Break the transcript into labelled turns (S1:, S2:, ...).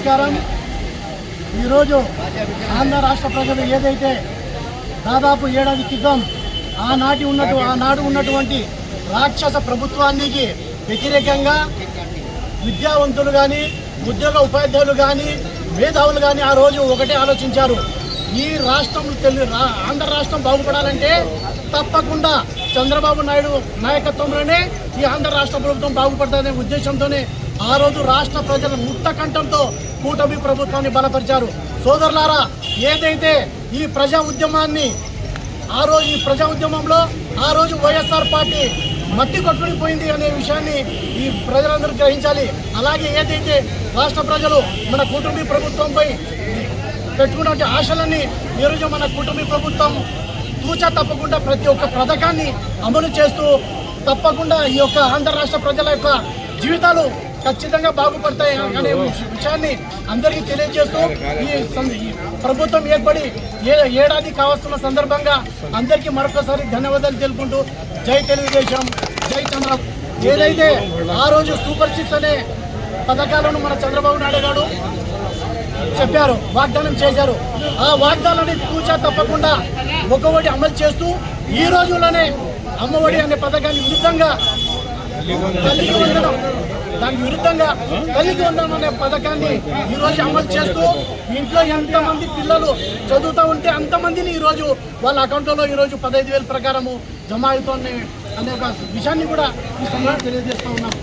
S1: నమస్కారం. ఈరోజు ఆంధ్ర రాష్ట్ర ప్రజలు ఏదైతే దాదాపు ఏడాది క్రితం ఆనాటి ఉన్నటు ఆనాడు ఉన్నటువంటి రాక్షస ప్రభుత్వానికి వ్యతిరేకంగా విద్యావంతులు కానీ ఉద్యోగ ఉపాధ్యాయులు కానీ మేధావులు కానీ ఆ రోజు ఒకటే ఆలోచించారు. ఈ రాష్ట్రం తెలు రా- ఆంధ్ర రాష్ట్రం బాగుపడాలంటే తప్పకుండా చంద్రబాబు నాయుడు నాయకత్వంలోనే ఈ ఆంధ్ర రాష్ట్ర ప్రభుత్వం బాగుపడుతుందనే ఉద్దేశంతోనే ఆ రోజు రాష్ట్ర ప్రజల ముట్టకంఠంతో కూటమి ప్రభుత్వాన్ని బలపరిచారు. సోదరులారా ఏదైతే ఈ ప్రజా ఉద్యమాన్ని ఆ రోజు ఈ ప్రజా ఉద్యమంలో ఆ రోజు వైఎస్ఆర్ పార్టీ మట్టి కొట్టుకుని పోయింది అనే విషయాన్ని ఈ ప్రజలందరూ గ్రహించాలి. అలాగే ఏదైతే రాష్ట్ర ప్రజలు మన కుటుంబీ ప్రభుత్వంపై పెట్టుకున్నటువంటి ఆశలన్నీ ఈరోజు మన కుటుంబీ ప్రభుత్వం తూచా తప్పకుండా ప్రతి ఒక్క పథకాన్ని అమలు చేస్తూ తప్పకుండా ఈ యొక్క ఆంధ్ర రాష్ట్ర ప్రజల యొక్క జీవితాలు ఖచ్చితంగా బాగుపడతాయి అనే విషయాన్ని అందరికీ తెలియజేస్తూ ఈ సం- ప్రభుత్వం ఏర్పడి ఏ ఏడాది కావస్తున్న సందర్భంగా అందరికీ మరొకసారి ధన్యవాదాలు తెలుపుకుంటూ జై తెలుగుదేశం జై చంద్ర ఏదైతే ఆ రోజు సూపర్ సిక్స్ అనే పథకాలను మన చంద్రబాబు నాయుడు గారు చెప్పారు వాగ్దానం చేశారు ఆ వాగ్దానాన్ని తూచా తప్పకుండా ఒక్కొక్కటి అమలు చేస్తూ ఈ రోజుల్లోనే అమ్మఒడి అనే పథకాన్ని విరుద్ధంగా తల్లికి ఉండడం దానికి విరుద్ధంగా తల్లికి ఉండడం అనే పథకాన్ని ఈరోజు అమలు చేస్తూ ఇంట్లో ఎంతమంది పిల్లలు చదువుతూ ఉంటే అంతమందిని ఈరోజు వాళ్ళ అకౌంట్లలో ఈ రోజు పదహైదు వేల ప్రకారము జమ అవుతోంది అనే ఒక విషయాన్ని కూడా ఈ సమయంలో తెలియజేస్తూ ఉన్నాం.